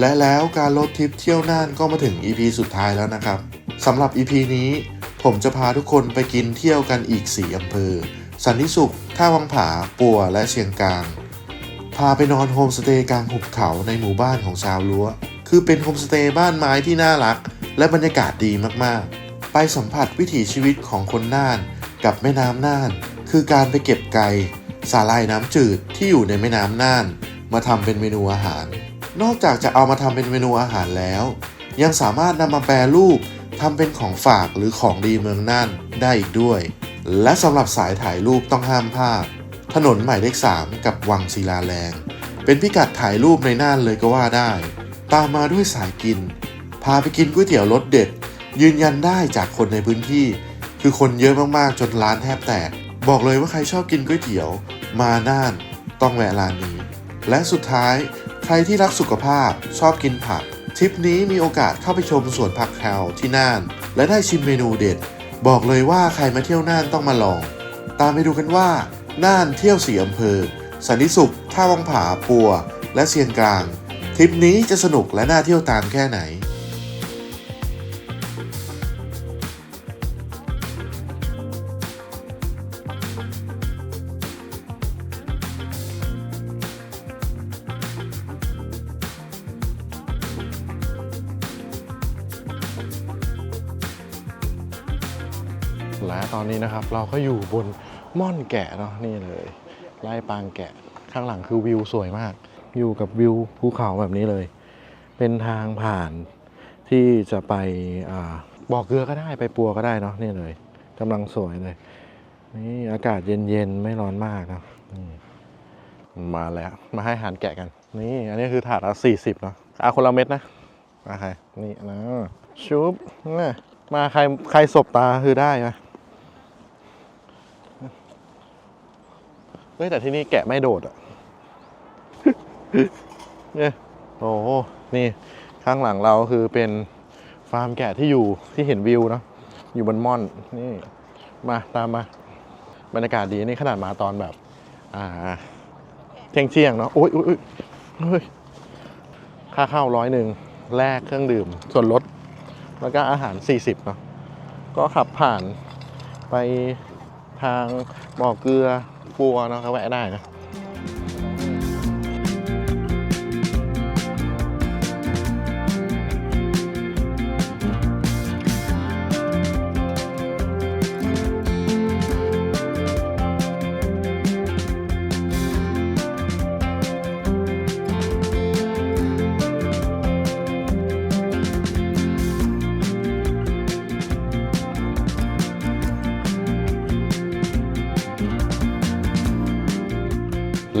และแล้วการรถทริปเที่ยวน่านก็มาถึง EP สุดท้ายแล้วนะครับสำหรับ EP นี้ผมจะพาทุกคนไปกินเที่ยวกันอีก 4อำเภอ สันติสุข ท่าวังผา ปัว และเชียงกลาง พาไปนอนโฮมสเตย์กลางหุบเขาในหมู่บ้านของชาวรั้วคือเป็นโฮมสเตย์บ้านไม้ที่น่ารัก และบรรยากาศดีมากๆ ไปสัมผัสวิถีชีวิตของคนน่าน กับแม่น้ำน่าน คือการไปเก็บไก่สาลายน้ำจืดที่อยู่ในแม่น้ำน่าน มาทำเป็นเมนูอาหาร นอกจากจะเอามาทำเป็นเมนูอาหารแล้ว ยังสามารถนำมาแปรรูปทำเป็นของฝากหรือของดีเมืองน่านได้อีกด้วย และสำหรับสายถ่ายรูปต้องห้ามพลาด ถนนหมายเลข3กับวังศิลาแรง เป็นพิกัดถ่ายรูปในน่านเลยก็ว่าได้ ตามมาด้วยสายกิน พาไปกินก๋วยเตี๋ยวรสเด็ด ยืนยันได้จากคนในพื้นที่ คือคนเยอะมากๆจนร้านแทบแตก บอกเลยว่าใครชอบกินก๋วยเตี๋ยว มาน่าน ต้องแวะร้านนี้ และสุดท้าย ใครที่รักสุขภาพชอบกินผักทริปนี้มีโอกาสเข้าไปชมสวนผักแคลที่น่าน และได้ชิมเมนูเด็ด บอกเลยว่าใครมาเที่ยวน่านต้องมาลอง ตามไปดูกันว่า น่านเที่ยวสี่อำเภอ สันติสุข ท่าวังผาปัว และเชียงกลางทริปนี้จะสนุกและน่าเที่ยวตามแค่ไหน เราก็อยู่บนม่อนแกะเนาะนี่เลยไล่ปางแกะข้างหลังคือวิวสวยมาก อยู่กับวิวภูเขาแบบนี้เลย เป็นทางผ่านที่จะไปอบ่อเกลือก็ได้ไปปัวก็ได้เนาะนี่เลยกำลังสวยเลยนี่อากาศเย็นๆ ไม่ร้อนมากเนาะมาแล้วมาให้อาหารแกะกัน นี่ อันนี้คือถาดละสี่สิบเนาะเอาคนละเม็ดนะมาใครนี่นะชุบนะมาใครใครสบตาคือได้นะ เฮ้ยแต่ที่นี่แกะไม่โดดอะเนี่ยโอ้โหนี่ข้างหลังเราคือเป็นฟาร์มแกะที่อยู่ที่เห็นวิวเนาะอยู่บนม่อนนี่มาตามมาบรรยากาศดีนี่ขนาดมาตอนแบบ อ่าเที่ยงเที่ยงๆเนาะโอ้ยโอ้ยโอ้ยเฮ้ยค่าเข้าร้อยหนึ่งแลกเครื่องดื่ม ส่วนลด แล้วก็อาหาร 40เนาะก็ขับผ่านไปทางบ่อเกลือ ปัวเนาะก็แวะได้นะ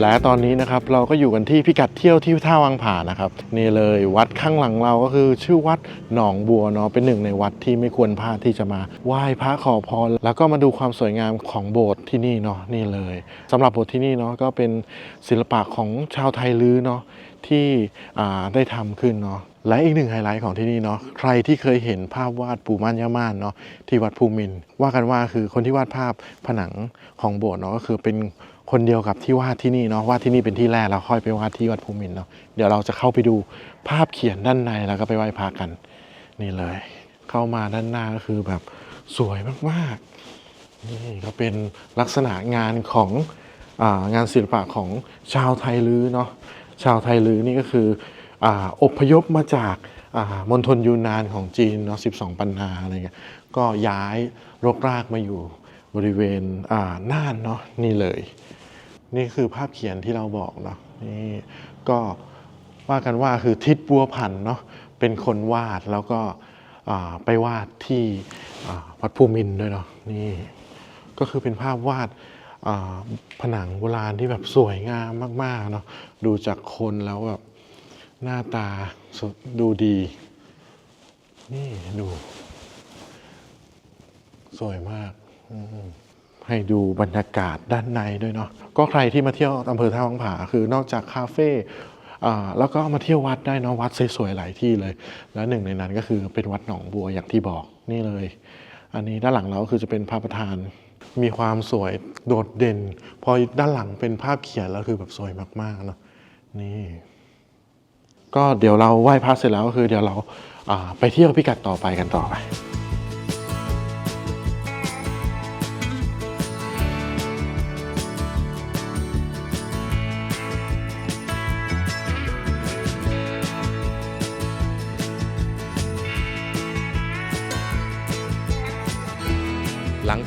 และตอนนี้นะครับเราก็อยู่กันที่พิกัดเที่ยวที่ท่าวังผานะครับนี่เลยวัดข้างหลังเราก็คือชื่อวัดหนองบัวเนาะเป็นหนึ่งในวัดที่ไม่ควรพลาดที่จะมาไหว้พระขอพรแล้วก็มาดูความสวยงามของโบสถ์ที่นี่เนาะนี่เลยสำหรับโบสถ์ที่นี่เนาะก็เป็นศิลปะของชาวไทยลื้อเนาะที่ได้ทำขึ้นเนาะและอีกหนึ่งไฮไลท์ของที่นี่เนาะใครที่เคยเห็นภาพวาดปู่ม่านย่าม่านเนาะที่วัดภูมินว่ากันว่าคือคนที่วาดภาพผนังของโบสถ์เนาะก็คือเป็น คนเดียวกับที่วาดที่นี่เนาะวาดที่นี่เป็นที่แรกแล้วค่อยไปวาดที่วัดภูมินเนาะเดี๋ยวเราจะเข้าไปดูภาพเขียนด้านในแล้วก็ไปไหว้พระกัน นี่เลย เข้ามาด้านหน้าก็คือแบบสวยมากๆนี่ก็เป็นลักษณะงานขององานศิลปะของชาวไทยลื้อเนาะชาวไทยลื้อนี่ก็คือออพยพมาจากมณฑลยูนนานของจีนเนาะ12 ปันนาอะไรเงี้ยก็ย้ายรกรากมาอยู่บริเวณน่านเนาะนี่เลย นี่คือภาพเขียนที่เราบอกเนาะนี่ก็ว่ากันว่าคือทิศบัวผันเนาะเป็นคนวาดแล้วก็ไปวาดที่วัดภูมินทร์ด้วยเนาะนี่ก็คือเป็นภาพวาดผนังโบราณที่แบบสวยงามมากๆเนาะดูจากคนแล้วแบบหน้าตาดดูดี นี่ดู สวยมาก อืม ให้ดูบรรยากาศด้านในด้วยเนาะก็ใครที่มาเที่ยวอำเภอท่าวังผาคือนอกจากคาเฟ่แล้วก็มาเที่ยววัดได้เนาะวัดสวยๆหลายที่เลย แล้วหนึ่งในนั้นก็คือเป็นวัดหนองบัวอย่างที่บอกนี่เลย อันนี้ด้านหลังเราก็คือจะเป็นพระประธานมีความสวยโดดเด่น พอด้านหลังเป็นภาพเขียนแล้วคือแบบสวยมากๆเนาะนี่ ก็เดี๋ยวเราไหว้พระเสร็จแล้วก็คือเดี๋ยวเราาไปเที่ยวพิกัดต่อไปกันต่อไป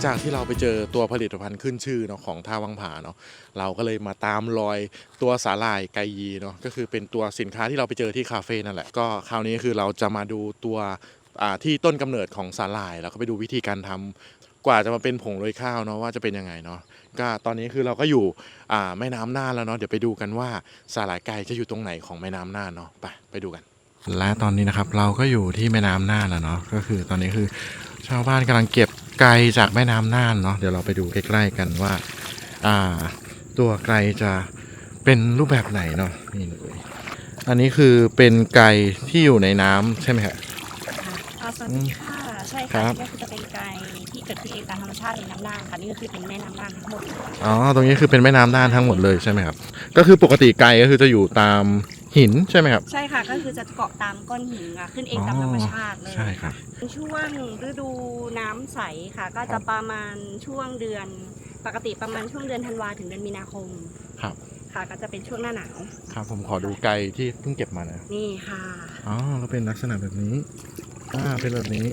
จากที่เราไปเจอตัวผลิตภัณฑ์ขึ้นชื่อเนาะของท่าวังผาเนาะเราก็เลยมาตามรอยตัวสาหร่ายไกยีเนาะก็คือเป็นตัวสินค้าที่เราไปเจอที่คาเฟ่นั่นแหละก็คราวนี้คือเราจะมาดูตัวที่ต้นกำเนิดของสาหร่ายแล้วก็ไปดูวิธีการทำกว่าจะมาเป็นผงโรยข้าวเนาะว่าจะเป็นยังไงเนาะก็ตอนนี้คือเราก็อยู่แม่น้ำน่านแล้วเนาะเดี๋ยวไปดูกันว่าสาหร่ายไก่จะอยู่ตรงไหนของแม่น้ำน่านเนาะไปไปดูกัน และตอนนี้นะครับเราก็อยู่ที่แม่น้ำน่านแล้วเนาะก็คือตอนนี้คือชาวบ้านกำลังเก็บ ไก่จากแม่น้ำน่านเนาะเดี๋ยวเราไปดูใกล้ๆกันว่า อ่า ตัวไก่จะเป็นรูปแบบไหนเนาะนี่เลยอันนี้คือเป็นไก่ที่อยู่ในน้ำใช่ไหมครับ อ่าสวัสดีค่ะ ใช่ครัค่ะบนี่ก็คือจะเป็นไก่ที่เกิดขึ้นเองตามธรรมชาติในน้ำน่านค่ะนี่ก็คือเป็นแม่น้ำน่านทั้งหมดเลยอ๋อตรงนี้คือเป็นแม่น้ำน่านทั้งหมดเลยใช่ไหมครับ ก็คือปกติไก่ก็คือจะอยู่ตาม หินใช่ไหมครับ ใช่ค่ะ ก็คือจะเกาะตามก้อนหินค่ะขึ้นเองตามธรรมชาติเลยใช่ครับช่วงฤดูน้ำใสค่ะ ก็จะประมาณช่วงเดือนปกติประมาณช่วงเดือนธันวาถึงเดือนมีนาคมครับ ค่ะ ก็จะเป็นช่วงหน้าหนาวครับผมขอดูไก่ที่เพิ่งเก็บมานะนี่ค่ะ อ๋อก็เป็นลักษณะแบบนี้ อ่าเป็นแบบนี้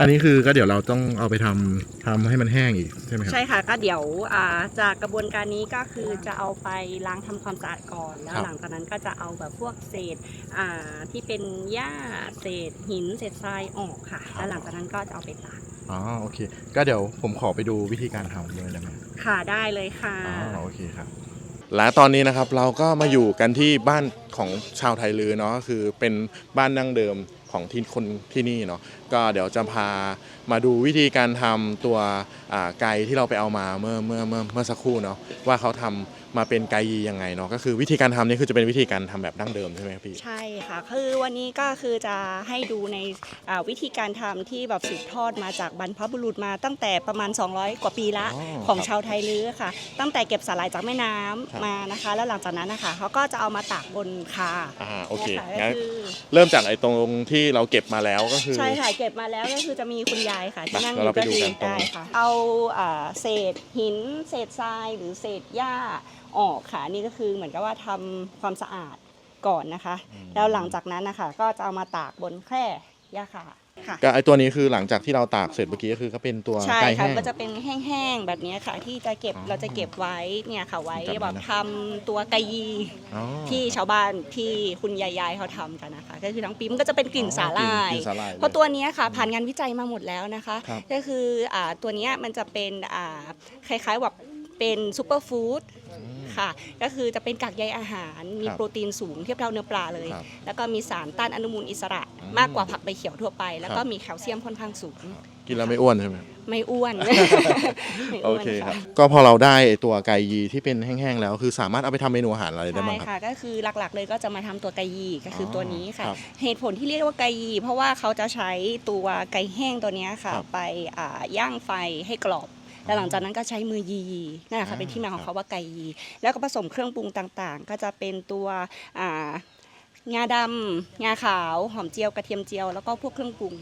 อันนี้คือก็เดี๋ยวเราต้องเอาไปทำทำให้มันแห้งอีกใช่ไหมครับ ใช่ค่ะก็เดี๋ยวอ่าจากกระบวนการนี้ก็คือจะเอาไปล้างทำความสะอาดก่อน แล้วครับ หลังจากนั้นก็จะเอาแบบพวกเศษอ่าที่เป็นหญ้าเศษหินเศษทรายออกค่ะ แล้วหลังจากนั้นก็จะเอาไปตากอ๋อโอเค ก็เดี๋ยวผมขอไปดูวิธีการทำเลยได้ไหมค่ะได้เลยค่ะ อ๋อโอเคครับ และตอนนี้นะครับเราก็มาอยู่กันที่บ้านของชาวไทยลือเนาะก็คือเป็นบ้านดั้งเดิม ของที่คนที่นี่เนาะก็เดี๋ยวจะพามาดูวิธีการทำตัวไก่ที่เราไปเอามาเมื่อเมื่อเมื่อเมื่อสักครู่เนาะว่าเขาทำมาเป็นไก่ยียังไงเนาะก็คือวิธีการทำนี่คือจะเป็นวิธีการทำแบบดั้งเดิมใช่ไหมครับพี่ใช่ค่ะคือวันนี้ก็คือจะให้ดูในอ่าวิธีการทำที่แบบสืบทอดมาจากบรรพบุรุษมาตั้งแต่ประมาณ 200 กว่าปีละอ๋อของครับชาวไทยลื้อค่ะ ตั้งแต่เก็บสาหร่ายจากแม่น้ำครับมานะคะ แล้วหลังจากนั้นนะคะเขาก็จะเอามาตากบนคาอ่าโอเคนี่ยค่ะงั้นก็คือเริ่มจากไอ้ตรงที่เราเก็บมาแล้วก็คือใช่ค่ะเก็บมาแล้วก็คือจะมีคุณยายค่ะที่นั่งอเดี๋ยวเรายู่ไปก็ดูคือกันตรงได้ค่ะเอาอ่าเศษหิน เศษทรายหรือเศษหญ้าออกค่ะนี่ก็คือเหมือนกับว่าทำความสะอาดก่อนนะคะ แล้วหลังจากนั้นนะคะก็จะเอามาตากบนแคร่หญ้าค่ะ ค่ะ ก็ไอ้ตัวนี้คือหลังจากที่เราตากเสร็จเมื่อกี้ก็คือก็เป็นตัวใช่ไก่ค่ะแห้ง ก็จะเป็นแห้งๆแบบนี้ค่ะ ที่จะเก็บอ๋อเราจะเก็บไว้เนี่ยค่ะไว้แบบนี้นะ แบบทำตัวไก่ยีอ๋อที่ชาวบ้านที่คุณยายๆเขาทำกันนะคะ ก็คือทั้งปีมันก็จะเป็นกลิ่นสาหร่ายกลิ่นสาหร่ายเพราะตัวเนี้ยค่ะผ่านงานวิจัยมาหมดแล้วนะคะ ครับก็คืออ่าตัวเนี้ยมันจะเป็นอ่าคล้ายๆแบบ เป็นซูเปอร์ฟู้ดค่ะ ก็คือจะเป็นกากใยอาหาร มีครับโปรตีนสูงเทียบเท่าเนื้อปลาเลย ครับแล้วก็มีสารต้านอนุมูลอิสระอืมมากกว่าผักใบเขียวทั่วไป แล้วก็ครับ มีแคลเซียมค่อนข้างสูง กินแล้วไม่อ้วนใช่ไหมไม่อ้วนไม่โออ้วนเคครับค่ะก็พอเราได้ตัวไก่ยีที่เป็นแห้งๆแล้ว คือสามารถเอาไปทำเมนูอาหารอะไรได้ใช่บ้างครับค่ะก็คือหลักๆเลยก็จะมาทำตัวไก่ยีก็คือออตัวนี้ค่ะ ครับเหตุผลที่เรียกว่าไก่ยี เพราะว่าเขาจะใช้ตัวไก่แห้งตัวเนี้ยค่ะ ครับไปอ่าย่างไฟให้กรอบ แล้วหลังจากนั้นก็ใช้มือยีนั่นแหละค่ะอ่าเป็นที่มาขอคงรับเขาว่าไก่ยี แล้วก็ผสมเครื่องปรุงต่างๆ ก็จะเป็นตัวอ่างาดำงาขาว หอมเจียวกระเทียมเจียวแล้วก็พวกเครื่องปรุง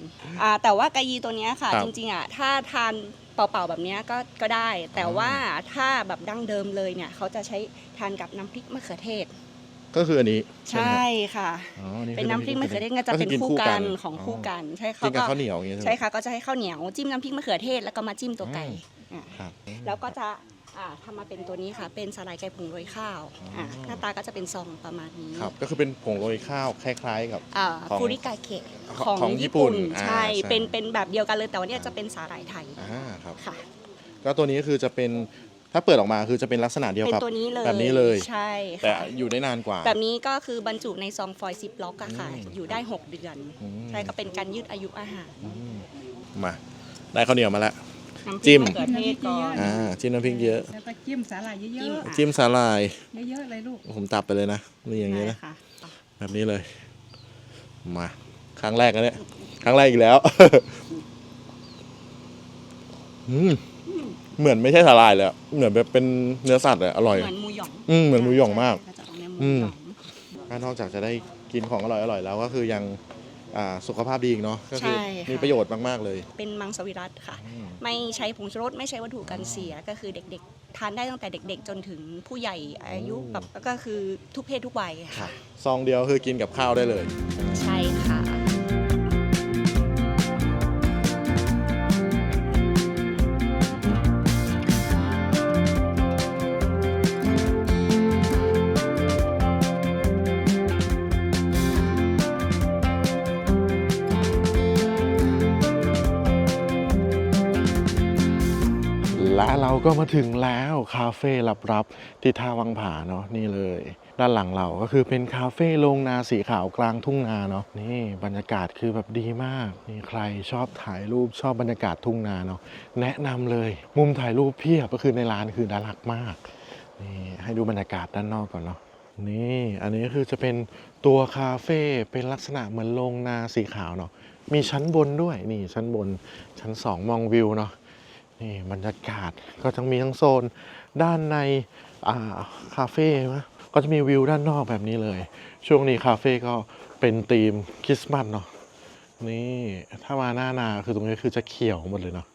อ่าแต่ว่าไก่ยีตัวเนี้ยค่ะ ครับ จริงๆอะถ้าทานเปล่าๆแบบเนี้ยก็ก็ได้ แต่อ๋อว่าถ้าแบบดั้งเดิมเลยเนี่ยเขาจะใช้ทานกับน้ำพริกมะเขือเทศ ก็คืออันนี้ใช่ไหมค่ะ อ๋อคือเป็นน้ำพริกมะเขือเทศก็จะเป็นคือคู่กันของคู่กันใช่กิเขานกับก็ข้าวเหนียวอย่างเงี้ยใช่ไหมค่ะก็จะให้ข้าวเหนียวจิ้มน้ำพริกมะเขือเทศแล้วก็มาจิ้มตัวไก่ อืมอะ ครับ แล้วก็จะอ่าทำมาเป็นตัวนี้ค่ะ เป็นสาหร่ายไก่ผงโรยข้าวอ๋ออะหน้าตาก็จะเป็นซองประมาณนี้ครับ ก็คือเป็นผงโรยข้าวคล้ายๆกับ อ่าของฟูริกาเกะของของญี่ญี่ปุ่ปุ่นนอ่าใช่ ใช่ เป็นเป็นแบบเดียวกันเลยแต่ว่าเนี่ยจะเป็นสาหร่ายไทยอ่าครับ ค่ะ ก็ตัวนี้คือจะเป็นถ้าเปิดออกมาคือจะเป็นลักษณะเดียวเป็นกับ ตัวนี้เลยแบบนี้เลย ใช่แต่ค่ะอยู่ได้นานกว่า แบบนี้ก็คือบรรจุในซองฟอยล์ซิปล็อกอะค่ะ อืมอยู่ได้ 6 เดือนอืม ใช่ก็เป็นการยืดอายุอาหาร อืมมา ได้ข้าวเหนียวมาแล้ว น้ำพจิ้ริกม มะเขือเทศก่อนอ่าจิ้มน้ำพริกเยอะ แล้วก็จิ้มสาหร่ายเยจิ้มอะอะจิ้มสาหร่ายๆเยอะๆเลยลูกผมตับไปเลยนะนี่อย่างนี้นะได้ค่ะแบบนี้เลย มา ครั้งแรกนะเนี่ย ครั้งแรกอีกแล้ว อืมเหมือนไม่ใช่สาหร่ายเลยอะเหมือนแบบเป็นเนื้อสัตว์เลยอร่อย เหมือนหมูหยองอืมเหมือนหมูหยองมากใช่ค่ะจะออกแนวหมูอืหมยอง ก็นอกจากจะได้กินของอร่อยๆแล้วก็คือยัง อ่าสุขภาพดีอีกเนาะก็คือใช่ค่ะ มีประโยชน์มาก ๆ เลย เป็นมังสวิรัตค่ะ อืม ไม่ใช้ผงชูรสไม่ใช้วัตถุกันเสียก็คือเด็กๆ ทานได้ตั้งแต่เด็กๆ จนถึงผู้ใหญ่อายุแบบก็คือทุกเพศทุกวัยครัค่ะบซองเดียวคือกินกับข้าวได้เลย ใช่ ก็มาถึงแล้วคาเฟ่ลับๆที่ท่าวังผาเนาะนี่เลย ด้านหลังเราก็คือเป็นคาเฟ่โรงนาสีขาวกลางทุ่งนาเนาะนี่บรรยากาศคือแบบดีมากนี่ใครชอบถ่ายรูปชอบบรรยากาศทุ่งนาเนาะแนะนำเลย มุมถ่ายรูปเพียบก็คือในร้านคือน่ารักมากนี่ให้ดูบรรยากาศด้านนอกก่อนเนาะนี่อันนี้ก็คือจะเป็นตัวคาเฟ่เป็นลักษณะเหมือนโรงนาสีขาวเนาะมีชั้นบนด้วยนี่ชั้นบนชั้นสองมองวิวเนาะ นี่บรรยากาศก็จะมีทั้งโซนด้านในอ่าคาเฟ่นะก็จะมีวิวด้านนอกแบบนี้เลย ช่วงนี้คาเฟ่ก็เป็นธีมคริสต์มาสเนาะนี่ถ้ามาหน้านาคือตรงนี้คือจะเขียวหมดเลยเนาะ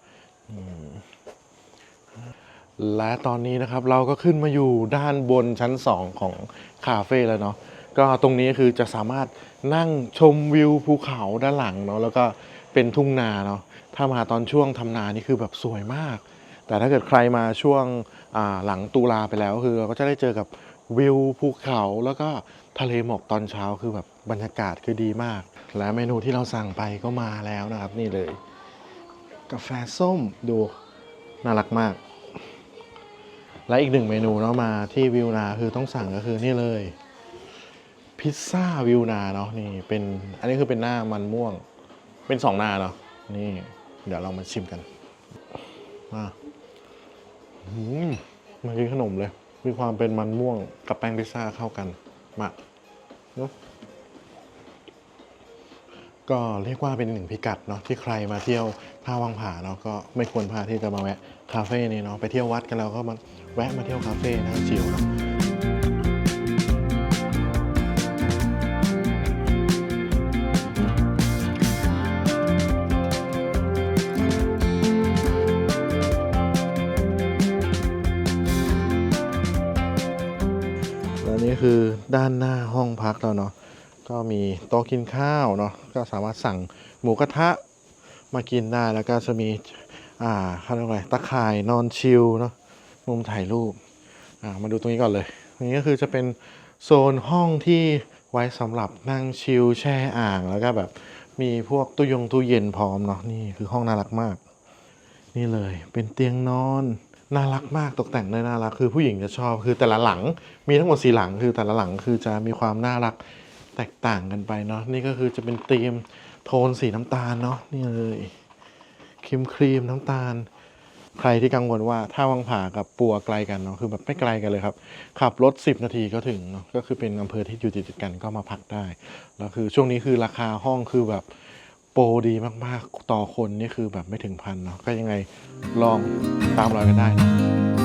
และตอนนี้นะครับเราก็ขึ้นมาอยู่ด้านบนชั้น 2 ของคาเฟ่แล้วเนาะก็ตรงนี้คือจะสามารถนั่งชมวิวภูเขาด้านหลังเนาะแล้วก็ เป็นทุ่งนาเนาะถ้ามาตอนช่วงทำนานี่คือแบบสวยมาก แต่ถ้าเกิดใครมาช่วงหลังตุลาไปแล้วคือเราก็จะได้เจอกับวิวภูเขาแล้วก็ทะเลหมอกตอนเช้าคือแบบบรรยากาศคือดีมาก และเมนูที่เราสั่งไปก็มาแล้วนะครับนี่เลย กาแฟส้มดูน่ารักมาก และอีกหนึ่งเมนูเนาะมาที่วิวนาคือต้องสั่งก็คือนี่เลยพิซซ่าวิวนาเนาะนี่เป็นอันนี้คือเป็นหน้ามันม่วง เป็นสองหน้าเนาะนี่ เดี๋ยวเรามาชิมกันมาอืมมากินขนมเลย มีความเป็นมันม่วงกับแป้งพิซซ่าเข้ากันมาเนอะก็เรียกว่าเป็นหนึ่งพิกัดเนาะที่ใครมาเที่ยวท่าวังผาเนาะก็ไม่ควรพลาดที่จะมาแวะคาเฟ่นี้เนาะไปเที่ยววัดกันแล้วก็มาแวะมาเที่ยวคาเฟ่นะชิลเนาะ ด้านหน้าห้องพักเราเนาะก็มีโต๊ะกินข้าวเนาะก็สามารถสั่งหมูกระทะมากินได้แล้วก็จะมีอ่าเขาเรียกว่าอะไรตะข่ายนอนชิลเนาะมุมถ่ายรูปอ่ามาดูตรงนี้ก่อนเลยตรงนี้ก็คือจะเป็นโซนห้องที่ไว้สำหรับนั่งชิลแช่อ่างแล้วก็แบบมีพวกตู้ยงตู้เย็นพร้อมเนาะนี่คือห้องน่ารักมาก นี่เลยเป็นเตียงนอน น่ารักมากตกแต่งได้น่ารักคือผู้หญิงจะชอบคือแต่ละหลังมีทั้งหมดสีหลังคือแต่ละหลังคือจะมีความน่ารักแตกต่างกันไปเนาะนี่ก็คือจะเป็นธีมโทนสีน้ำตาลเนาะนี่เลยครีมครีมน้ำตาล ใครที่กังวลว่าถ้าวังผากับปัวไกลกันเนาะคือแบบไม่ไกลกันเลยครับ ขับรถ 10 นาทีก็ถึงเนาะก็คือเป็นอำเภอที่อยู่ติดกันก็มาพักได้แล้วคือช่วงนี้คือราคาห้องคือแบบ โปรดีมากๆ ต่อคนนี่คือแบบไม่ถึงพันเนาะก็ยังไงลองตามรอยกันได้นะ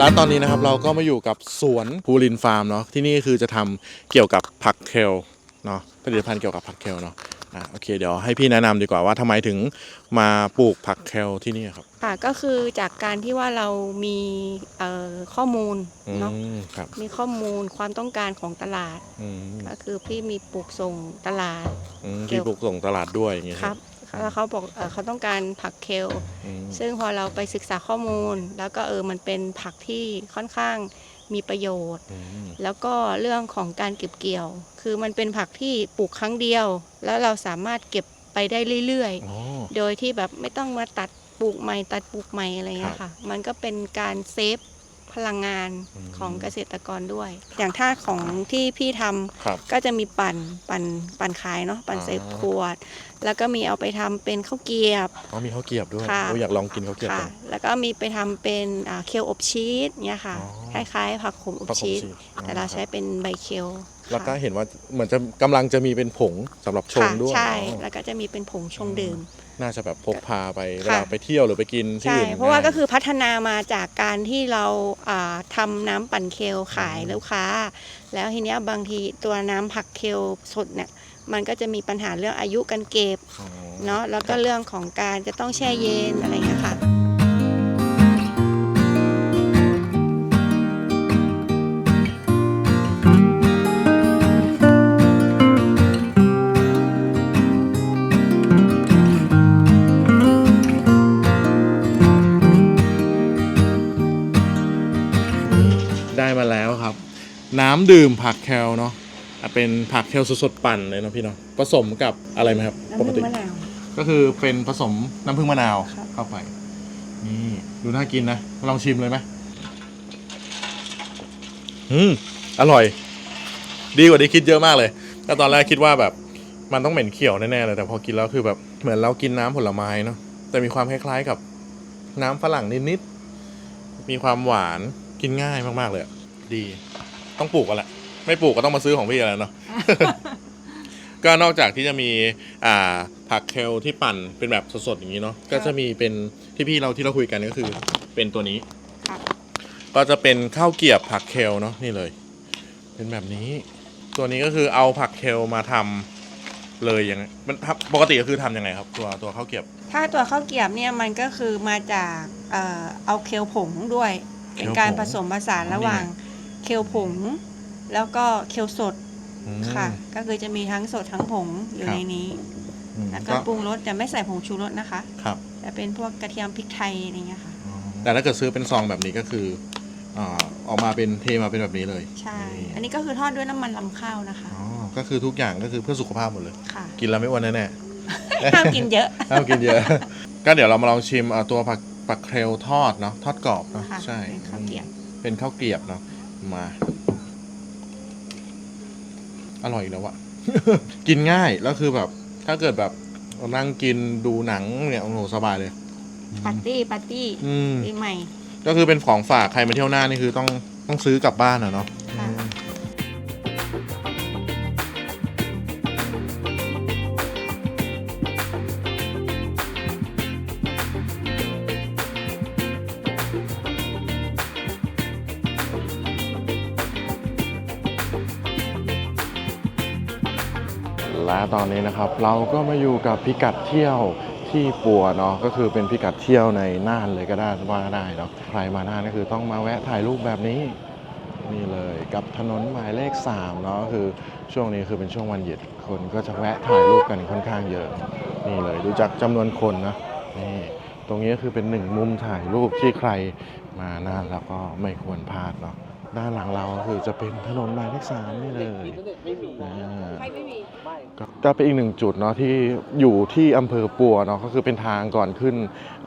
แล้วตอนนี้นะครับเราก็มาอยู่กับสวนภูรินฟาร์มเนาะที่นี่คือจะทำเกี่ยวกับผักเคลเนาะผลิตภัณฑ์เกี่ยวกับผักเคลเนาะอะโอเคเดี๋ยวให้พี่แนะนำดีกว่าว่าทำไมถึงมาปลูกผักเคลที่นี่ครับค่ะก็คือจากการที่ว่าเรามีเอ่อข้อมูลอืเนาะมครับมีข้อมูลความต้องการของตลาดอืมก็คือพี่มีปลูกส่งตลาดอืมเกี่ที่ยวปลูกส่งตลาดด้วยอย่างเงี้ยครับ แล้วเขาบอกเอ่อเขาต้องการผักเคล อืมซึ่งพอเราไปศึกษาข้อมูล แล้วก็เออมันเป็นผักที่ค่อนข้างมีประโยชน์ อืมแล้วก็เรื่องของการเก็บเกี่ยว คือมันเป็นผักที่ปลูกครั้งเดียว แล้วเราสามารถเก็บไปได้เรื่อยๆอ๋อโดยที่แบบไม่ต้องมาตัดปลูกใหม่ตัดปลูกใหม่อะไรเงี้ครัยบค่ะ มันก็เป็นการเซฟ พลังงานอืมของเกษตรกรด้วย อย่างถ้าของที่พี่ทำครับ ก็จะมีปั่นปั่นปั่นขายเนาะปั่นอ่าใส่ขวด แล้วก็มีเอาไปทำเป็นข้าวเกรียบ อ๋อมีข้าวเกรียบด้วยค่ะ โอ้อยากลองกินข้าวเกรียบค่ะ จัง แล้วก็มีไปทำเป็นอ่าเคลอบชีสเนี่ยค่ะ อ๋คล้ายๆ ผักขมอบผักขมชีสชีสแต่เราใช้เป็นใบเคลแล้วก็ค่ะเห็นว่าเหมือนจะกำลังจะมีเป็นผงสำหรับชงค่ะด้วยใช่ อ๋อแล้วก็จะมีเป็นผงชงดื่ม น่าจะแบบพกพาไปเวค่ะลาไปเที่ยวหรือไปกินที่ใช่อื่นเพราะว่าง่ยก็คือพัฒนามาจากการที่เราอ่าทำน้ำปั่นเคลขายลูกค้า แล้วทีเนี้ยบางทีตัวน้ำผักเคลสดเนี่ยมันก็จะมีปัญหาเรื่องอายุการเก็บอ๋อเนาะแล้วก็เรื่องของการจะต้องแช่เย็นอะไรอย่างเงี้ยค่ะ น้ำดื่มผักแคลเนาะอะเป็นผักแคลสดๆปั่นเลยเนาะพี่เนาะผสมกับอะไรไหมครับ ปกติ ก็คือเป็นผสมน้ำผึ้งมะนาวครับเข้าไป นี่ดูน่ากินนะ ลองชิมเลยไหมอืมอร่อย ดีกว่าที่คิดเยอะมากเลยก็ตอนแรกคิดว่าแบบ มันต้องเหม็นเขียวแน่ๆเลยแต่พอกินแล้วคือแบบเหมือนเรากินน้ำผลไม้เนาะแต่มีความคล้ายๆกับน้ำฝรั่งนิดๆมีความหวานกินง่ายมากๆเลยอะดี ต้องปลูกกันแหละไม่ปลูกก็ต้องมาซื้อของพี่อะไรเนาะ ก็นอกจากที่จะมีอ่าผักเคลที่ปั่นเป็นแบบสดๆอย่างนี้เนาะก็จะมีเป็นที่พี่เราที่เราคุยกันก็คือ เป็นตัวนี้ ค่ะ ก็จะเป็นข้าวเกรียบผักเคลเนาะนี่เลย เป็นแบบนี้ ตัวนี้ก็คือเอาผักเคลมาทำเลยยังไงมันทำปกติก็คือทำยังไงครับ ตัวตัวข้าวเกรียบ ถ้าตัวข้าวเกรียบเนี่ยมันก็คือมาจากเอ่อเอาเคลผงด้วย เป็นการเคลผงผสมผสานอ๋อระหว่างนี่ไเคลผง แล้วก็เคลสดอืม ค่ะ ก็คือจะมีทั้งสดทั้งผงอยู่ครับ ในนี้ อืมแล้วก็ปรุงรสแต่ไม่ใส่ผงชูรสนะคะ ครับแต่เป็นพวกกระเทียมพริกไทยอะไรเงี้ยค่ะ แต่ถ้าเกิดซื้อเป็นซองแบบนี้ก็คืออ่าออกมาเป็นเทมาเป็นแบบนี้เลยใช่นี่อันนี้ก็คือทอดด้วยน้ำมันลำข้าวนะคะ อ๋อก็คือทุกอย่างก็คือเพื่อสุขภาพหมดเลย ค่ะ กินแล้วไม่อ้วนแน่ๆห้ามกินเยอะห้ามกินเยอะ ก็เดี๋ยวเรามาลองชิมเอาตัวผักผักเครลทอดเนาะทอดกรอบเนาะค่ะใช่เป็นข้าวเกรียบ เป็นข้าวเกรียบเนาะ มา อร่อยอีกแล้วอะกินง่ายแล้วคือแบบ ถ้าเกิดแบบนั่งกินดูหนังเนี่ยโอ้โหสบายเลย ปาร์ตี้ปาร์ตี้อืม ปีใหม่ ก็คือเป็นของฝากใครมาเที่ยวหน้านี่คือต้องต้องซื้อกลับบ้านอะเนาะ ค่ะ และตอนนี้นะครับ เราก็มาอยู่กับพิกัดเที่ยวที่ปัวเนาะก็คือเป็นพิกัดเที่ยวในน่านเลยก็ได้ว่าได้เนาะใครมาน่านก็คือต้องมาแวะถ่ายรูปแบบนี้นี่เลยกับถนนหมายเลข3เนาะคือช่วงนี้คือเป็นช่วงวันหยุดคนก็จะแวะถ่ายรูปกันค่อนข้างเยอะ นี่เลยดูจากจำนวนคนนะนี่ตรงนี้ก็คือเป็นหนึ่งมุมถ่ายรูปที่ใครมาน่านแล้วก็ไม่ควรพลาดเนาะ ด้านหลังเราก็คือจะเป็นถนนหมายเลขสามนี่เลยอ่าก็ก็เป็นอีกหนึ่งจุดเนาะที่อยู่ที่อำเภอปัวเนาะก็คือเป็นทางก่อนขึ้น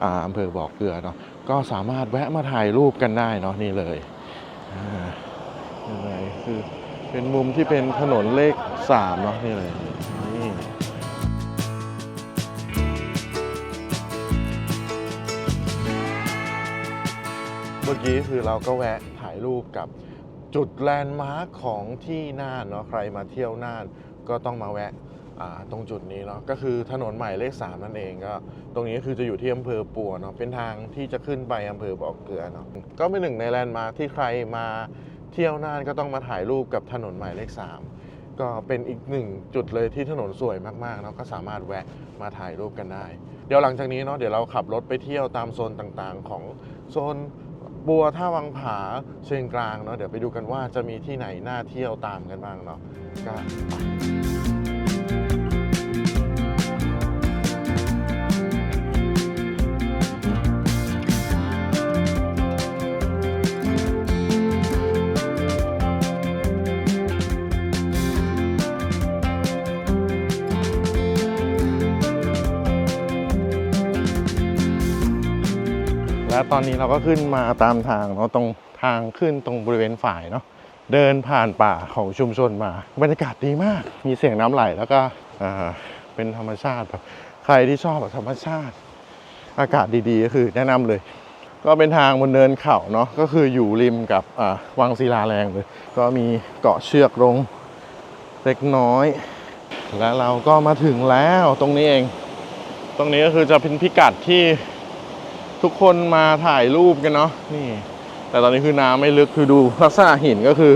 อ่าอำเภอบ่อเกลือเนาะก็สามารถแวะมาถ่ายรูปกันได้เนาะนี่เลยอ่านี่เลยคือเป็นมุมที่เป็นถนนเลขสามเนาะนี่เลยนี่เมื่อกี้คือเราก็แวะถ่ายรูปกับจุดแลนด์มาร์คของที่น่านเนาะใครมาเที่ยวน่านก็ต้องมาแวะตรงจุดนี้เนาะก็คือถนนใหม่เลขสามนั่นเองก็ ตรงนี้คือจะอยู่ที่อำเภอปัวเนาะเป็นทางที่จะขึ้นไปอำเภอบ่อเกลือเนาะก็เป็นหนึ่งในแลนด์มาร์คที่ใครมาเที่ยวน่านก็ต้องมาถ่ายรูปกับถนนหมายเลข3ก็เป็นอีกหนึ่งจุดเลยที่ถนนสวยมากๆเนาะก็สามารถแวะมาถ่ายรูปกันได้ เดี๋ยวหลังจากนี้เนาะเดี๋ยวเราขับรถไปเที่ยวตามโซนต่างๆ ของโซน บัวท่าวังผาเชียงกลางเนาะเดี๋ยวไปดูกันว่าจะมีที่ไหนน่าเที่ยวตามกันบ้างเนาะก็ และตอนนี้เราก็ขึ้นมาตามทางเนาะตรงทางขึ้นตรงบริเวณฝ่ายเนาะเดินผ่านป่าของชุมชนมา บรรยากาศดีมาก มีเสียงน้ำไหลแล้วก็อ่าเป็นธรรมชาติแบบใครที่ชอบแบบธรรมชาติ อากาศดีๆก็คือแนะนำเลย ก็เป็นทางบนเนินเขาเนาะก็คืออยู่ริมกับอ่าวังศิลาแรงเลย ก็มีเกาะเชือกลงเล็กน้อย และเราก็มาถึงแล้วตรงนี้เอง ตรงนี้ก็คือจะเป็นพิกัดที่ ทุกคนมาถ่ายรูปกันเนาะนี่ แต่ตอนนี้คือน้ำไม่ลึกคือดูลักษณะหินก็คือ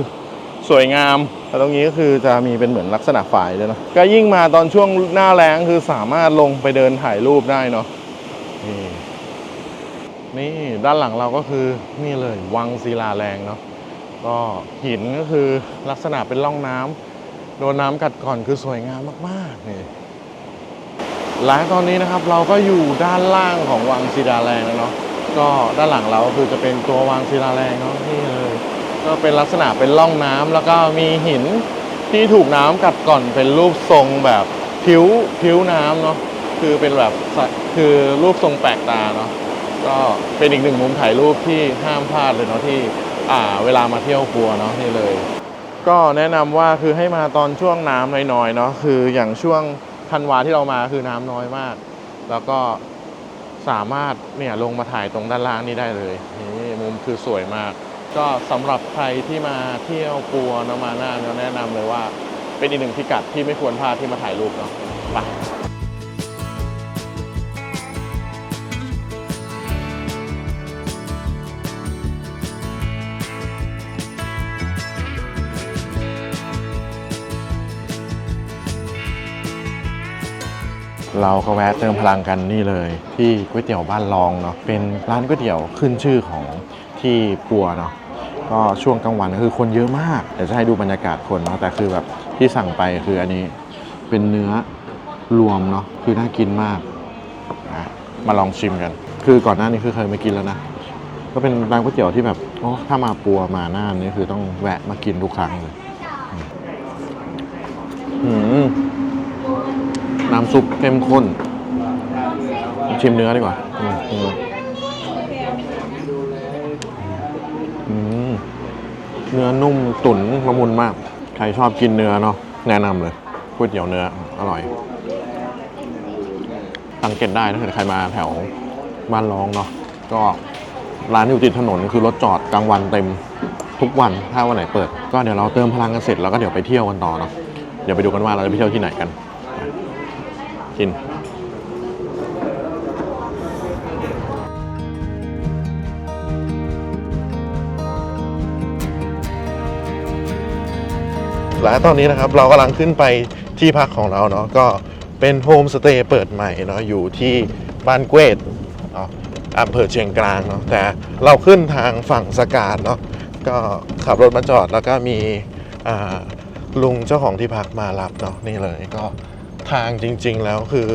สวยงามแต่ตรงนี้ก็คือจะมีเป็นเหมือนลักษณะฝายเลยเนาะก็ยิ่งมาตอนช่วงหน้าแล้งคือสามารถลงไปเดินถ่ายรูปได้เนาะนี่นี่ด้านหลังเราก็คือนี่เลยวังศิลาแรงเนาะก็หินก็คือลักษณะเป็นร่องน้ำโดนน้ำกัดก่อนคือสวยงามมากๆนี่ และตอนนี้นะครับเราก็อยู่ด้านล่างของวังศิลาแรงแล้วเนาะก็ด้านหลังเราก็คือจะเป็นตัววังศิลาแรงเนาะนี่เลยก็เป็นลักษณะเป็นร่องน้ำแล้วก็มีหินที่ถูกน้ำกัดก่อนเป็นรูปทรงแบบผิวผิวน้ำเนาะคือเป็นแบบคือรูปทรงแปลกตาเนาะก็เป็นอีกหนึ่งมุมถ่ายรูปที่ห้ามพลาดเลยเนาะที่อ่าเวลามาเที่ยวปัวเนาะนี่เลย ก็แนะนำว่าคือให้มาตอนช่วงน้ำน้อยๆเนาะคืออย่างช่วง ธันวาที่เรามาคือน้ำน้อยมาก แล้วก็สามารถเนี่ยลงมาถ่ายตรงด้านล่างนี้ได้เลยนี่มุมคือสวยมาก ก็สำหรับใครที่มาเที่ยวปัวนามาหน้าเราแนะนำเลยว่า เป็นอีกหนึ่งพิกัดที่ไม่ควรพลาดที่มาถ่ายรูปเนาะไป เราก็แวะเติมพลังกันนี่เลย ที่ก๋วยเตี๋ยวบ้านรองเนาะเป็นร้านก๋วยเตี๋ยวขึ้นชื่อของที่ปัวเนาะก็ช่วงกลางวันคือคนเยอะมากเดี๋ยวจะให้ดูบรรยากาศคนเนาะแต่คือแบบที่สั่งไปคืออันนี้เป็นเนื้อรวมเนาะคือน่ากินมากนะมาลองชิมกัน คือก่อนหน้านี้คือเคยมากินแล้วนะก็เป็นร้านก๋วยเตี๋ยวที่แบบโอ้ถ้ามาปัวมาหน้านี้คือต้องแวะมากินทุกครั้งเลยอืม น้ำซุปเข้มข้น ชิมเนื้อดีกว่าอืมเนื้ออืมเนื้อนุ่มตุ๋นละมุนมาก ใครชอบกินเนื้อเนาะแนะนำเลยก๋วยเตี๋ยวเนื้ออร่อย สังเกตได้ถ้าเกิดใครมาแถวบ้านร้องเนาะก็ร้านอยู่ติดถนนคือรถจอดกลางวันเต็มทุกวันถ้าวันไหนเปิด ก็เดี๋ยวเราเติมพลังกันเสร็จแล้วก็เดี๋ยวไปเที่ยวกันต่อเนาะเดี๋ยวไปดูกันว่าเราจะไปเที่ยวที่ไหนกัน กิน และตอนนี้นะครับเรากำลังขึ้นไปที่พักของเราเนาะก็เป็นโฮมสเตย์เปิดใหม่เนาะอยู่ที่บ้านเกวดเนาะอำเภอเชียงกลางเนาะแต่เราขึ้นทางฝั่งสกาดเนาะก็ขับรถมาจอดแล้วก็มีลุงเจ้าของที่พักมารับเนาะนี่เลยก็ ทางจริง ๆ แล้วคือ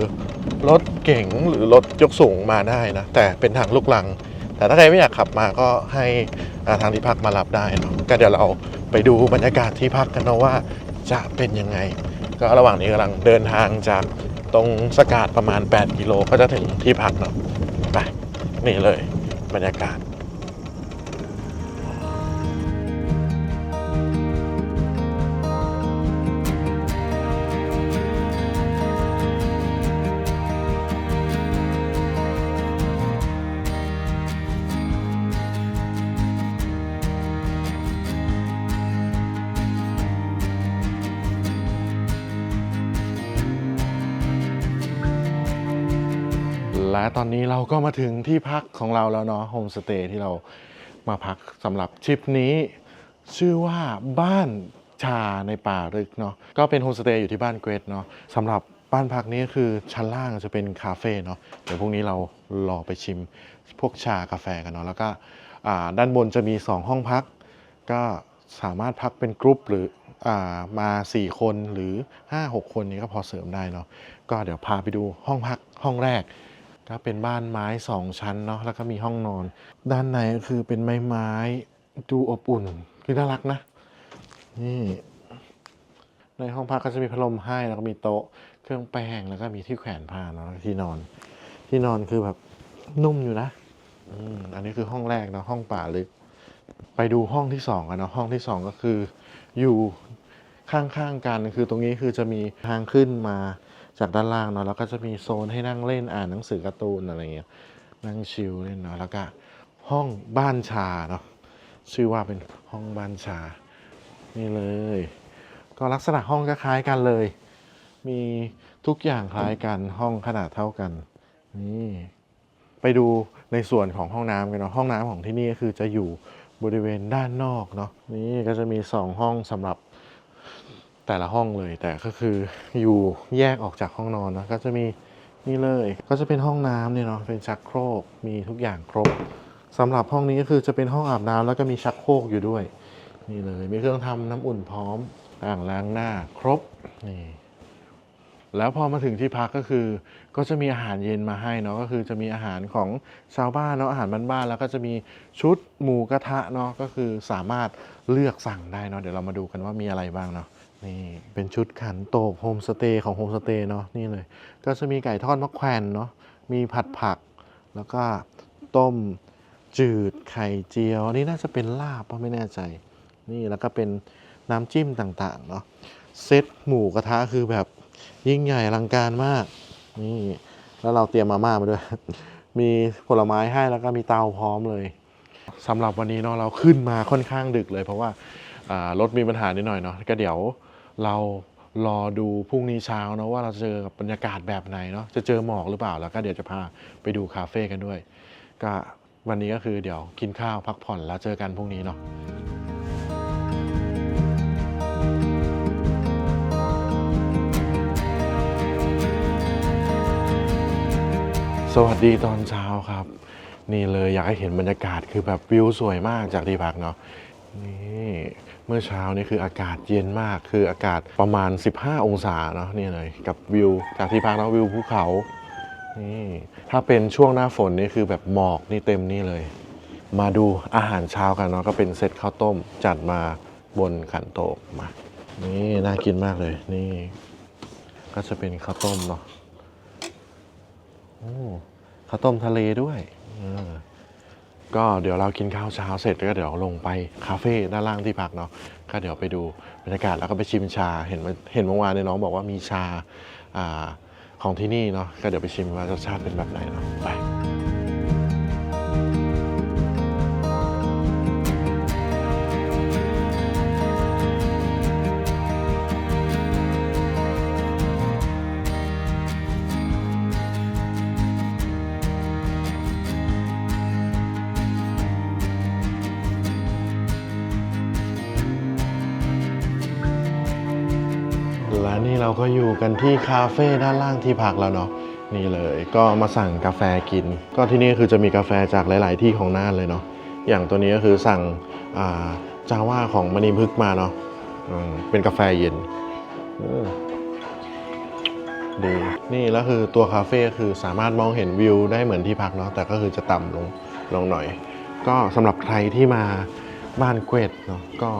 รถเก๋งหรือรถยกสูงมาได้นะ แต่เป็นทางลูกลัง แต่ถ้าใครไม่อยากขับมาก็ให้อาทางที่พักมารับได้เนาะก็เดี๋ยวเราไปดูบรรยากาศที่พักกันเนาะว่าจะเป็นยังไง ก็ระหว่างนี้กำลังเดินทางจากตรงสกาดประมาณ 8 กิโลก็จะถึงที่พักเนาะไปนี่เลยบรรยากาศ มาถึงที่พักของเราแล้วเนาะโฮมสเตย์ที่เรามาพักสำหรับทริปนี้ ชื่อว่าบ้านชาในป่าลึกเนาะก็เป็นโฮมสเตย์อยู่ที่บ้านเกรดเนาะสำหรับบ้านพักนี้คือชั้นล่างจะเป็นคาเฟ่เนาะเดี๋ยวพรุ่งนี้เรารอไปชิมพวกชากาแฟกันเนาะแล้วก็ด้านบนจะมี 2 ห้องพัก ก็สามารถพักเป็นกรุ๊ปหรืออามา 4 คนหรือ 5-6 คนนี้ก็พอเสริมได้เนาะก็เดี๋ยวพาไปดูห้องพักห้องแรก ก็เป็นบ้านไม้สองชั้นเนาะแล้วก็มีห้องนอน ด้านในก็คือเป็นไม้ไม้ดูอบอุ่นคือน่ารักนะ นี่ ในห้องพักก็จะมีพัดลมให้แล้วก็มีโต๊ะเครื่องแป้งแล้วก็มีที่แขวนผ้าเนาะที่นอน ที่นอนคือแบบนุ่มอยู่นะอืมอันนี้คือห้องแรกเนาะห้องป่าลึก ไปดูห้องที่สองกันเนาะห้องที่สองก็คืออยู่ข้างๆกันคือตรงนี้คือจะมีทางขึ้นมา จากด้านล่างเนาะแล้วก็จะมีโซนให้นั่งเล่นอ่านหนังสือการ์ตูนอะไรเงี้ยนั่งชิลเล่นเนาะแล้วก็ห้องบ้านชาเนาะชื่อว่าเป็นห้องบ้านชา นี่เลย ก็ลักษณะห้องก็คล้ายกันเลย มีทุกอย่างคล้ายกันห้องขนาดเท่ากัน นี่ไปดูในส่วนของห้องน้ำกันเนาะห้องน้ำของที่นี่ก็คือจะอยู่บริเวณด้านนอกเนาะนี่ก็จะมีสองห้องสำหรับ แต่ละห้องเลยแต่ก็คืออยู่แยกออกจากห้องนอนนะก็จะมีนี่เลยก็จะเป็นห้องน้ำเนี่ยเนาะเป็นชักโครกมีทุกอย่างครบสำหรับห้องนี้ก็คือจะเป็นห้องอาบน้ำแล้วก็มีชักโครกอยู่ด้วย นี่เลยมีเครื่องทำน้ำอุ่นพร้อมอ่างล้างหน้าครบนี่แล้วพอมาถึงที่พักก็คือ ก็จะมีอาหารเย็นมาให้เนาะก็คือจะมีอาหารของชาวบ้านเนาะอาหารบ้านๆแล้วก็จะมีชุดหมูกระทะเนาะก็คือสามารถเลือกสั่งได้เนาะเดี๋ยวเรามาดูกันว่ามีอะไรบ้างเนาะ นี่เป็นชุดขันโตกโฮมสเตย์ของโฮมสเตย์เนาะนี่เลย ก็จะมีไก่ทอดมะแขวนเนาะมีผัดผัก แล้วก็ต้มจืดไข่เจียว อันนี้น่าจะเป็นลาบปะไม่แน่ใจ นี่แล้วก็เป็นน้ำจิ้มต่างๆเนาะเซตหมูกระทะคือแบบยิ่งใหญ่อลังการมาก นี่ แล้วเราเตรียมมาม่ามาด้วย มีผลไม้ให้แล้วก็มีเตาพร้อมเลยสำหรับวันนี้เนาะเราขึ้นมาค่อนข้างดึกเลย เพราะว่ารถมีปัญหานิดหน่อยเนาะก็เดี๋ยว เรารอดูพรุ่งนี้เช้านะว่าเราจะเจอกับบรรยากาศแบบไหนเนาะจะเจอหมอกหรือเปล่าแล้วก็เดี๋ยวจะพาไปดูคาเฟ่กันด้วย ก็วันนี้ก็คือเดี๋ยวกินข้าวพักผ่อนแล้วเจอกันพรุ่งนี้เนาะสวัสดีตอนเช้าครับ นี่เลยอยากให้เห็นบรรยากาศคือแบบวิวสวยมากจากที่พักเนาะนี่ เมื่อเช้านี่คืออากาศเย็นมากคืออากาศประมาณ 15 องศาเนาะนี่เลยกับวิวจากที่พักเนาะวิวภูเขานี่ถ้าเป็นช่วงหน้าฝนนี่คือแบบหมอกนี่เต็มนี่เลย มาดูอาหารเช้ากันเนาะก็เป็นเซตข้าวต้มจัดมาบนขันโตกมานี่น่ากินมากเลยนี่ ก็จะเป็นข้าวต้มเนาะโอ้ข้าวต้มทะเลด้วยอ ก็เดี๋ยวเรากินข้าวเช้าเสร็จก็เดี๋ยวลงไปคาเฟ่ด้านล่างที่พักเนาะก็เดี๋ยวไปดูบรรยากาศแล้วก็ไปชิมชาเห็นเห็นเมื่อวานเนี่ยน้องบอกว่ามีชาอาของที่นี่เนาะก็เดี๋ยวไปชิมว่ารสชาติเป็นแบบไหนเนาะไป ก็อยู่กันที่คาเฟ่ด้านล่างที่พักแล้วเนาะนี่เลยก็มาสั่งกาแฟกิน ก็ที่นี่คือจะมีกาแฟจากหลาย ๆ ที่ของน่านเลยเนาะอย่างตัวนี้ก็คือสั่งจาว่าของมณีพึกมาเนาะเป็นกาแฟเย็นดีนี่แล้วคือตัวคาเฟ่คือสามารถมองเห็นวิวได้เหมือนที่พักเนาะแต่ก็คือจะต่ำลงลงหน่อย ก็สำหรับใครที่มาบ้านเกวดเนาะก็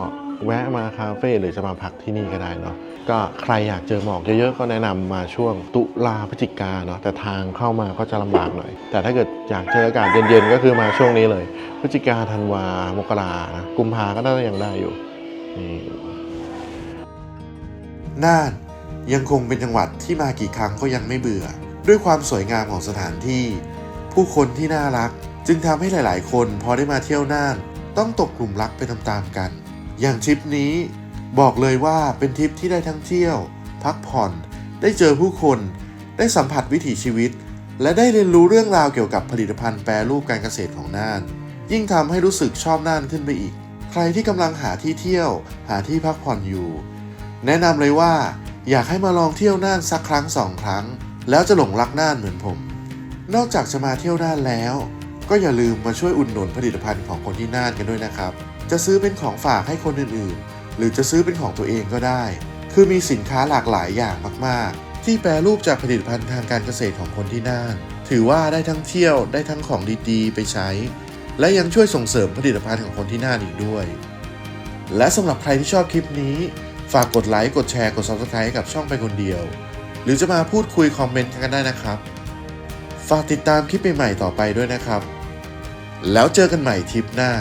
แวะมาคาเฟ่หรือจะมาพักที่นี่ก็ได้เนาะ ก็ใครอยากเจอหมอกเยอะๆ ก็แนะนำมาช่วงตุลาพฤศจิกาเนาะแต่ทางเข้ามาก็จะลำบากหน่อย แต่ถ้าเกิดอยากเจออากาศเย็นๆ ก็คือมาช่วงนี้เลย พฤศจิกาธันวามกรานะกุมภาก็น่าจะยังได้อยู่นี่น่านยังคงเป็นจังหวัดที่มากี่ครั้งก็ยังไม่เบื่อ ด้วยความสวยงามของสถานที่ ผู้คนที่น่ารัก จึงทำให้หลาย ๆ คนพอได้มาเที่ยวน่าน ต้องตกกลุ่มรักไปตามๆกัน อย่างทริปนี้ บอกเลยว่าเป็นทริปที่ได้ทั้งเที่ยว พักผ่อน ได้เจอผู้คน ได้สัมผัสวิถีชีวิต และได้เรียนรู้เรื่องราวเกี่ยวกับผลิตภัณฑ์แปรรูปการเกษตรของน่าน ยิ่งทำให้รู้สึกชอบน่านขึ้นไปอีก ใครที่กำลังหาที่เที่ยว หาที่พักผ่อนอยู่ แนะนำเลยว่าอยากให้มาลองเที่ยวน่านสักครั้งสองครั้ง แล้วจะหลงรักน่านเหมือนผม นอกจากจะมาเที่ยวน่านแล้ว ก็อย่าลืมมาช่วยอุดหนุนผลิตภัณฑ์ของคนที่น่านกันด้วยนะครับ จะซื้อเป็นของฝากให้คนอื่นๆ หรือจะซื้อเป็นของตัวเองก็ได้ คือมีสินค้าหลากหลายอย่างมากๆ ที่แปรรูปจากผลิตภัณฑ์ทางการเกษตรของคนที่น่าน ถือว่าได้ทั้งเที่ยวได้ทั้งของดีๆ ไปใช้ และยังช่วยส่งเสริมผลิตภัณฑ์ของคนที่น่านอีกด้วย และสำหรับใครที่ชอบคลิปนี้ ฝากกดไลค์กดแชร์กด Subscribe ให้กับช่องไปคนเดียว หรือจะมาพูดคุยคอมเมนต์กันได้นะครับ ฝากติดตามคลิปใหม่ๆต่อไปด้วยนะครับ แล้วเจอกันใหม่ทริปหน้า